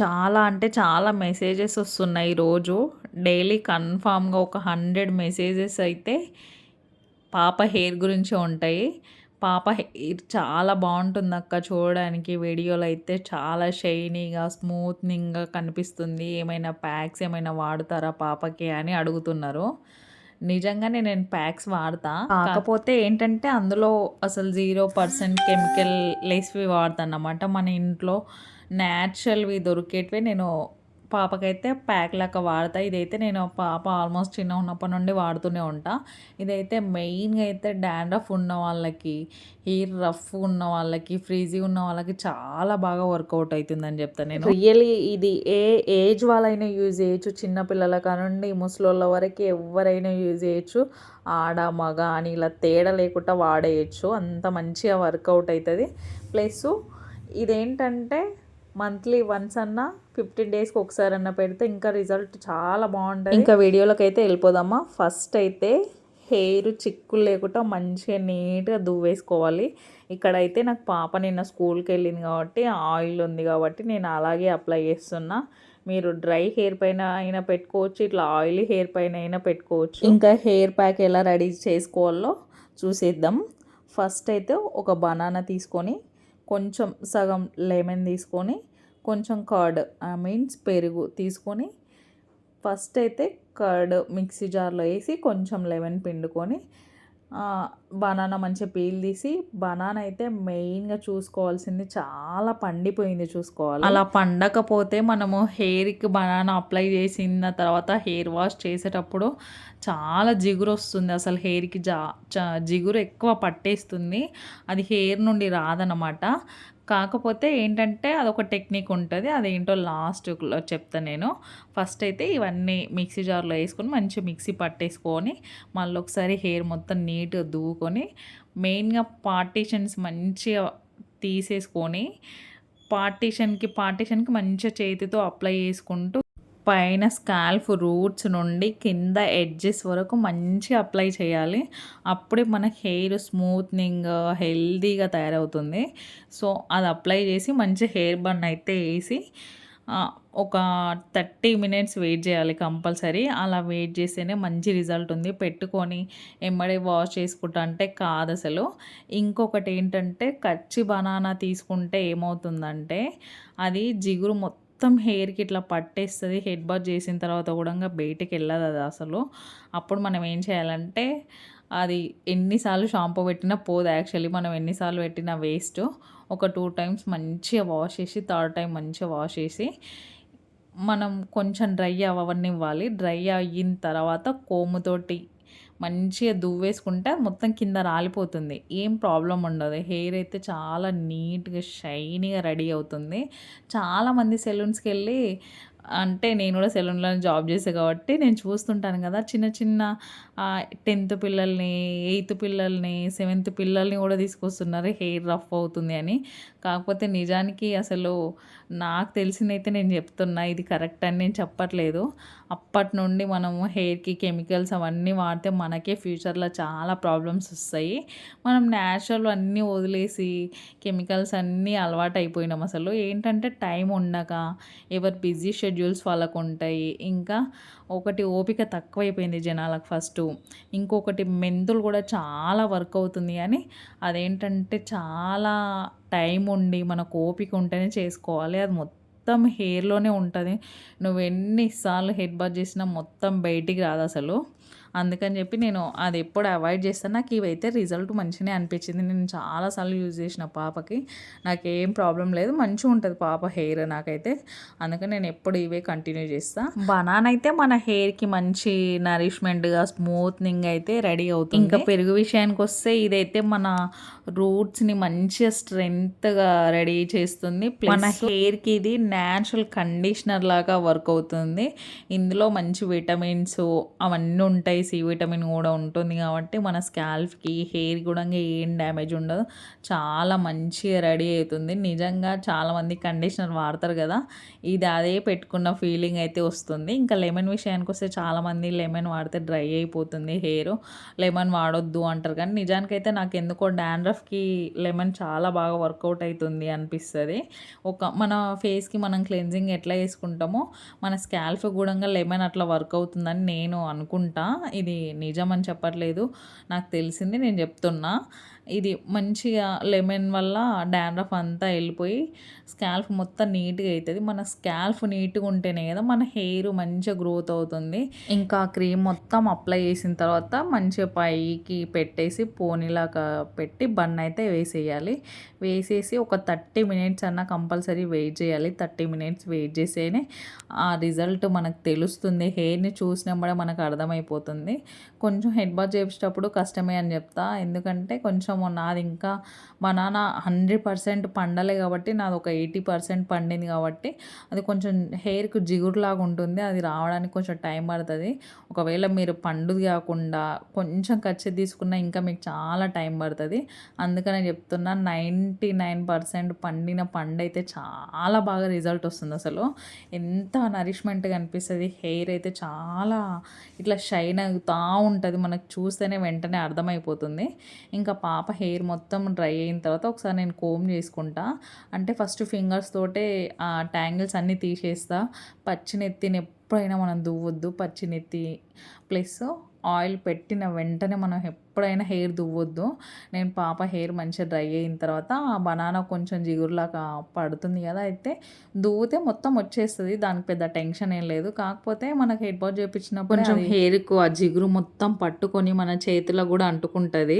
చాలా అంటే చాలా మెసేజెస్ వస్తున్నాయి రోజు డైలీ కన్ఫామ్గా ఒక హండ్రెడ్ మెసేజెస్ అయితే పాప హెయిర్ గురించి ఉంటాయి. పాప హెయిర్ చాలా బాగుంటుంది అక్క చూడడానికి. వీడియోలు అయితే చాలా షైనీగా స్మూత్నింగ్గా కనిపిస్తుంది. ఏమైనా ప్యాక్స్ ఏమైనా వాడుతారా పాపకి అని అడుగుతున్నారు. నిజంగానే నేను ప్యాక్స్ వాడతా. కాకపోతే ఏంటంటే అందులో అసలు జీరో పర్సెంట్ కెమికల్ లేసివి వాడతాను అన్నమాట మన ఇంట్లో న్యాచురల్వి దొరికేటివి నేను పాపకైతే ప్యాక్ లాగా వాడతా. ఇదైతే నేను పాప ఆల్మోస్ట్ చిన్న ఉన్నప్పటి నుండి వాడుతూనే ఉంటా. ఇదైతే మెయిన్గా అయితే డాండ్రఫ్ ఉన్న వాళ్ళకి హెయిర్ రఫ్ ఉన్న వాళ్ళకి ఫ్రీజీ ఉన్న వాళ్ళకి చాలా బాగా వర్కౌట్ అవుతుందని చెప్తాను నేను. రియల్లీ ఇది ఏ ఏజ్ వాళ్ళైనా యూజ్ చేయొచ్చు. చిన్న పిల్లల కానుండి ముసలోళ్ళ వరకు ఎవరైనా యూజ్ చేయొచ్చు. ఆడ మగ అని ఇలా తేడా లేకుండా వాడేయచ్చు. అంత మంచిగా వర్కౌట్ అవుతుంది ప్లస్ ఇదేంటంటే మంత్లీ వన్స్ అన్న ఫిఫ్టీన్ డేస్కి ఒకసారి అన్న పెడితే ఇంకా రిజల్ట్ చాలా బాగుంటుంది. ఇంకా వీడియోలోకి అయితే వెళ్ళిపోదామా? ఫస్ట్ అయితే హెయిర్ చిక్కులు లేకుండా మంచిగా నీట్గా దువ్వేసుకోవాలి. ఇక్కడైతే నాకు పాప నిన్న స్కూల్కి వెళ్ళింది కాబట్టి ఆయిల్ ఉంది కాబట్టి నేను అలాగే అప్లై చేస్తున్నా. మీరు డ్రై హెయిర్ పైన అయినా పెట్టుకోవచ్చు ఇట్లా ఆయిలీ హెయిర్ పైన అయినా పెట్టుకోవచ్చు. ఇంకా హెయిర్ ప్యాక్ ఎలా రెడీ చేసుకోవాలో చూసేద్దాం. ఫస్ట్ అయితే ఒక బనానా తీసుకొని కొంచెం సగం లెమన్ తీసుకొని కొంచెం కర్డ్ ఐ మీన్స్ పెరుగు తీసుకొని ఫస్ట్ అయితే కర్డ్ మిక్సీ జార్లో వేసి కొంచెం లెమన్ పిండుకొని బనానా మంచిగా పీల్ తీసి బనానా అయితే మెయిన్గా చూసుకోవాల్సింది చాలా పండిపోయింది చూసుకోవాలి. అలా పండకపోతే మనము హెయిర్కి బనానా అప్లై చేసిన తర్వాత హెయిర్ వాష్ చేసేటప్పుడు చాలా జిగురు వస్తుంది అసలు హెయిర్కి జా జిగురు ఎక్కువ పట్టేస్తుంది. అది హెయిర్ నుండి రాదనమాట కాకపోతే ఏంటంటే అదొక టెక్నిక్ ఉంటుంది. అదేంటో లాస్ట్లో చెప్తాను నేను. ఫస్ట్ అయితే ఇవన్నీ మిక్సీ జార్లో వేసుకొని మంచిగా మిక్సీ పట్టేసుకొని మళ్ళీ ఒకసారి హెయిర్ మొత్తం నీట్గా దూకొని మెయిన్గా పార్టీషన్స్ మంచిగా తీసేసుకొని పార్టీషన్కి పార్టీషన్కి మంచిగా చేతితో అప్లై చేసుకుంటూ పైన స్కాల్ఫ్ రూట్స్ నుండి కింద ఎడ్జెస్ వరకు మంచిగా అప్లై చేయాలి. అప్పుడే మన హెయిర్ స్మూత్నింగ్ హెల్దీగా తయారవుతుంది. సో అది అప్లై చేసి మంచి హెయిర్ బన్ అయితే వేసి ఒక థర్టీ మినిట్స్ వెయిట్ చేయాలి కంపల్సరీ. అలా వెయిట్ చేస్తేనే మంచి రిజల్ట్ ఉంది. పెట్టుకొని ఎమ్మడే వాష్ చేసుకుంటా అంటే కాదు అసలు. ఇంకొకటి ఏంటంటే కచ్చి బనానా తీసుకుంటే ఏమవుతుందంటే అది జిగురు మొత్తం మొత్తం హెయిర్కి ఇట్లా పట్టేస్తుంది. హెడ్ బాత్ చేసిన తర్వాత కూడా బయటికి వెళ్ళదు అది అసలు. అప్పుడు మనం ఏం చేయాలంటే అది ఎన్నిసార్లు షాంపూ పెట్టినా పోదు యాక్చువల్లీ. మనం ఎన్నిసార్లు పెట్టినా వేస్ట్. ఒక టూ టైమ్స్ మంచిగా వాష్ చేసి థర్డ్ టైం మంచిగా వాష్ చేసి మనం కొంచెం డ్రై అవ్వనివ్వాలి. డ్రై అయిన తర్వాత కోముతోటి మంచిగా దువ్వేసుకుంటే మొత్తం కింద రాలిపోతుంది. ఏం ప్రాబ్లం ఉండదు. హెయిర్ అయితే చాలా నీట్గా షైనీగా రెడీ అవుతుంది. చాలామంది సెలూన్స్కి వెళ్ళి అంటే నేను కూడా సెలూన్లో జాబ్ చేసే కాబట్టి నేను చూస్తుంటాను కదా చిన్న చిన్న టెన్త్ పిల్లల్ని ఎయిత్ పిల్లల్ని సెవెంత్ పిల్లల్ని కూడా తీసుకొస్తున్నారు. హెయిర్ రఫ్ అవుతుంది అని. కాకపోతే నిజానికి అసలు నాకు తెలిసిందైతే నేను చెప్తున్నా ఇది కరెక్ట్ అని నేను చెప్పట్లేదు. అప్పటి నుండి మనము హెయిర్కి కెమికల్స్ అవన్నీ వాడితే మనకే ఫ్యూచర్లో చాలా ప్రాబ్లమ్స్ వస్తాయి. మనం న్యాచురల్ అన్నీ వదిలేసి కెమికల్స్ అన్నీ అలవాటు అయిపోయినాం అసలు. ఏంటంటే టైం ఉండక ఎవరు బిజీ షెడ్యూల్స్ వాళ్ళకు ఉంటాయి ఇంకా ఒకటి ఓపిక తక్కువైపోయింది జనాలకు ఫస్ట్. ఇంకొకటి మెంతులు కూడా చాలా వర్క్ అవుతుంది కానీ అదేంటంటే చాలా టైం ఉండి మనకు ఓపిక ఉంటేనే చేసుకోవాలి. అది మొత్తం హెయిర్లోనే ఉంటుంది. నువ్వు ఎన్నిసార్లు హెడ్ బాత్ చేసినా మొత్తం బయటికి రాదు అసలు అందుకని చెప్పి నేను అది ఎప్పుడు అవాయిడ్ చేస్తాను. నాకు ఇవైతే రిజల్ట్ మంచిగానే అనిపించింది. నేను చాలాసార్లు యూజ్ చేసిన పాపకి. నాకు ఏం ప్రాబ్లం లేదు. మంచిగా ఉంటుంది పాప హెయిర్ నాకైతే. అందుకని నేను ఎప్పుడు ఇవే కంటిన్యూ చేస్తాను బనానా అయితే మన హెయిర్కి మంచి నరిష్మెంట్గా స్మూత్నింగ్ అయితే రెడీ అవుతుంది. ఇంకా పెరుగు విషయానికి వస్తే ఇదైతే మన రూట్స్ని మంచిగా స్ట్రెంగ్త్గా రెడీ చేస్తుంది. మన హెయిర్కి ఇది న్యాచురల్ కండిషనర్ లాగా వర్క్ అవుతుంది. ఇందులో మంచి విటమిన్స్ అవన్నీ ఉంటాయి. సి విటమిన్ కూడా ఉంటుంది కాబట్టి మన స్కాల్ఫ్కి హెయిర్ కూడా ఏం డ్యామేజ్ ఉండదు. చాలా మంచిగా రెడీ అవుతుంది. నిజంగా చాలామంది కండిషనర్ వాడతారు కదా ఇది అదే పెట్టుకున్న ఫీలింగ్ అయితే వస్తుంది. ఇంకా లెమన్ విషయానికి వస్తే చాలామంది లెమన్ వాడితే డ్రై అయిపోతుంది హెయిర్. లెమన్ వాడొద్దు అంటారు కానీ నిజానికైతే నాకు ఎందుకో డాండ్రఫ్కి లెమన్ చాలా బాగా వర్కౌట్ అవుతుంది అనిపిస్తుంది. ఒక మన ఫేస్కి మనం క్లెన్జింగ్ ఎట్లా వేసుకుంటామో మన స్కాల్ఫ్ కూడా లెమన్ అట్లా వర్క్ అవుతుందని నేను అనుకుంటా. ఇది నిజం అని చెప్పట్లేదు. నాకు తెలిసింది నేను చెప్తున్నా. ఇది మంచిగా లెమన్ వల్ల డాండ్రఫ్ అంతా వెళ్ళిపోయి స్కాల్ఫ్ మొత్తం నీట్గా అవుతుంది మన స్కాల్ఫ్ నీట్గా ఉంటేనే కదా మన హెయిర్ మంచిగా గ్రోత్ అవుతుంది. ఇంకా క్రీమ్ మొత్తం అప్లై చేసిన తర్వాత మంచిగా పైకి పెట్టేసి పోనీలాగా పెట్టి బన్ అయితే వేసేయాలి. వేసేసి ఒక థర్టీ మినిట్స్ అన్న కంపల్సరీ వెయిట్ చేయాలి. థర్టీ మినిట్స్ వెయిట్ చేసేనే ఆ రిజల్ట్ మనకు తెలుస్తుంది. హెయిర్ని చూసినప్పుడే మనకు అర్థమైపోతుంది. కొంచెం హెడ్ బాత్ చేసేటప్పుడు కష్టమే అని చెప్తా. ఎందుకంటే కొంచెం నాది ఇంకా బనానా హండ్రెడ్ పర్సెంట్ పండలే కాబట్టి నాది ఒక ఎయిటీ పర్సెంట్ పండింది కాబట్టి అది కొంచెం హెయిర్కి జిగురులాగా ఉంటుంది. అది రావడానికి కొంచెం టైం పడుతుంది. ఒకవేళ మీరు పండుది కాకుండా కొంచెం ఖర్చు తీసుకున్నా ఇంకా మీకు చాలా టైం పడుతుంది. అందుకనే చెప్తున్నా నైంటీ నైన్ పర్సెంట్ పండిన పండు అయితే చాలా బాగా రిజల్ట్ వస్తుంది అసలు. ఎంత నరిష్మెంట్గా అనిపిస్తుంది. హెయిర్ అయితే చాలా ఇట్లా షైన్ అవుతూ ఉంటుంది మనకు చూస్తేనే వెంటనే అర్థమైపోతుంది. ఇంకా పాప హెయిర్ మొత్తం డ్రై అయిన తర్వాత ఒకసారి నేను కోమ్ చేసుకుంటా. అంటే ఫస్ట్ ఫింగర్స్ తోటే ఆ ట్యాంగిల్స్ అన్నీ తీసేస్తా. పచ్చినెత్తిని ఎప్పుడైనా మనం దువ్వొద్దు. పచ్చినెత్తి ప్లస్ ఆయిల్ పెట్టిన వెంటనే మనం ఎప్పుడైనా హెయిర్ దువ్వొద్దు. నేను పాప హెయిర్ మంచిగా డ్రై అయిన తర్వాత ఆ బనానా కొంచెం జిగురులాగా పడుతుంది కదా అయితే దువ్వుతే మొత్తం వచ్చేస్తుంది. దానికి పెద్ద టెన్షన్ ఏం లేదు. కాకపోతే మనకి హెడ్ బాత్ చేయించినప్పుడు కొంచెం హెయిర్కు ఆ జిగురు మొత్తం పట్టుకొని మన చేతిలో కూడా అంటుకుంటుంది.